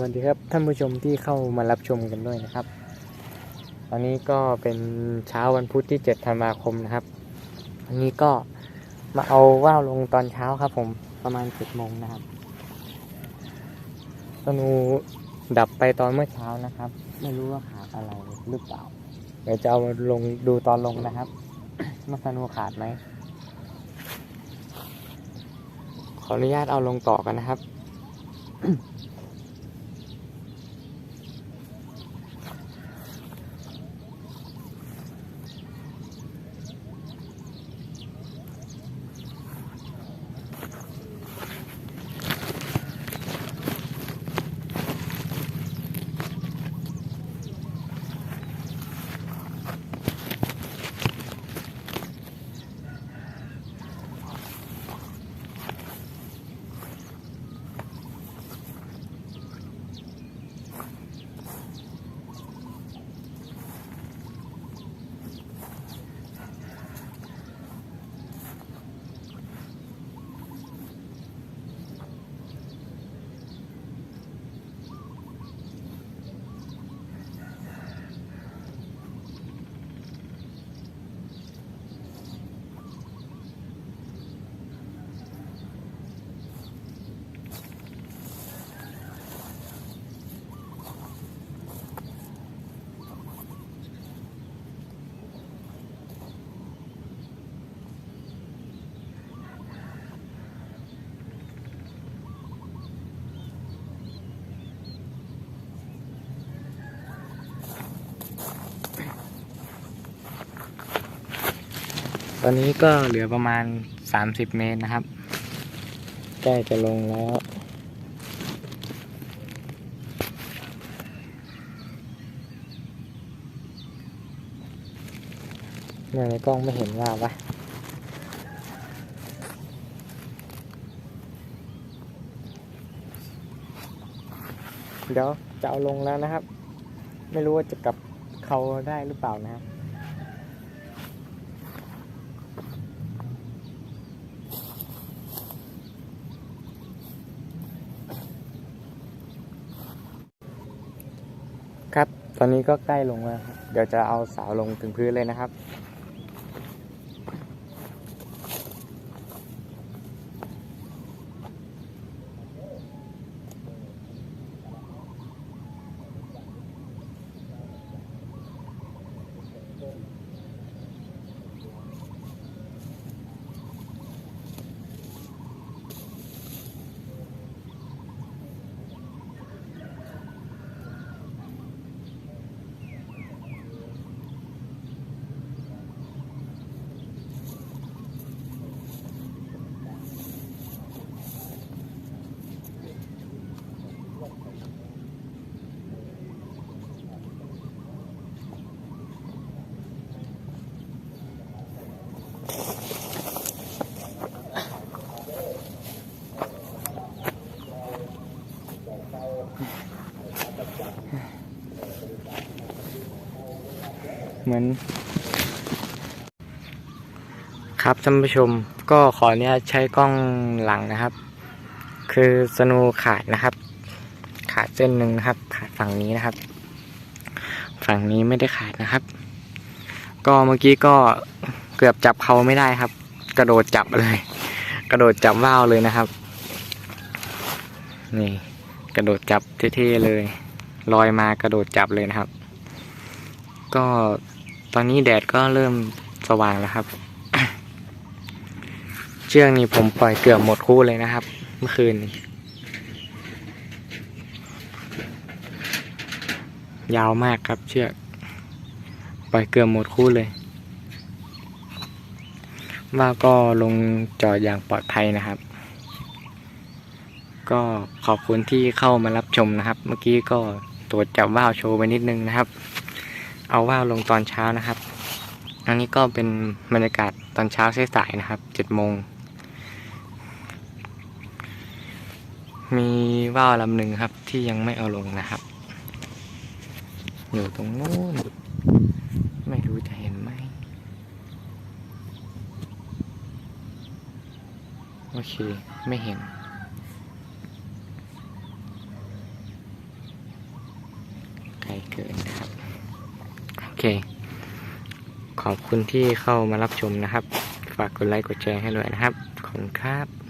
วัสดีครับท่านผู้ชมที่เข้ามารับชมกันด้วยนะครับ ตอนนี้ก็เป็นเช้าวันพุธที่ 7 ธันวาคมนะครับอันนี้ก็มาเอาว่าวลงตอนเช้าครับ ผมประมาณ7โมงนะครับธนูดับไปตอนเมื่อเช้านะครับ ไม่รู้ว่าขาดอะไรหรือเปล่า เดี๋ยวจะเอามาลงดูตอนลงนะครับว่าธนูขาดไหมขออนุญาตเอาลงต่อกันนะครับ อนนี้ก็เหลือประมาณ 30 เมตรนะครับ ใกล้จะลงแล้วเนี่ยในกล้องไม่เห็นว่าปะเดี๋ยวจะเอาลงแล้วนะครับ ไม่รู้ว่าจะกลับเขาได้หรือเปล่านะครับ ครับ ตอนนี้ก็ใกล้ลงแล้ว เดี๋ยวจะเอาเสาลงถึงพื้นเลยนะครับ เหมือน ครับท่านผู้ชมก็ขออนุญาตใช้กล้องหลังนะครับ คือสนูขาดนะครับ ขาดเส้นหนึ่งนะครับ ขาดฝั่งนี้นะครับ ฝั่งนี้ไม่ได้ขาดนะครับ ก็เมื่อกี้ก็เกือบจับเขาไม่ได้ครับ กระโดดจับเลย กระโดดจับว่าวเลยนะครับ นี่กระโดดจับเท่ๆเลย ลอยมากระโดดจับเลยนะครับ ก็ ตอนนี้แดดก็เริ่มสว่างแล้วครับ เชือกนี้ผมปล่อยเกือบหมดคู่เลยนะครับ เมื่อคืนนี้ยาวมากครับเชือก ปล่อยเกือบหมดคู่เลย ว่าก็ลงจอดอย่างปลอดภัยนะครับ ก็ขอบคุณที่เข้ามารับชมนะครับ เมื่อกี้ก็ตรวจจับว่าวโชว์ไปนิดนึงนะครับ เอาว่าวลงตอนเช้านะครับ อันนี้ก็เป็นบรรยากาศตอนเช้าสายๆนะครับเจ็ดโมง มีว่าวลำหนึ่งครับที่ยังไม่เอาลงนะครับ อยู่ตรงนู้นไม่รู้จะเห็นไหมโอเค ไม่เห็นเกินนะครับโอเค ขอบคุณที่เข้ามารับชมนะครับ ฝากกดไลค์กดแชร์ให้ด้วยนะครับ ขอบคุณครับ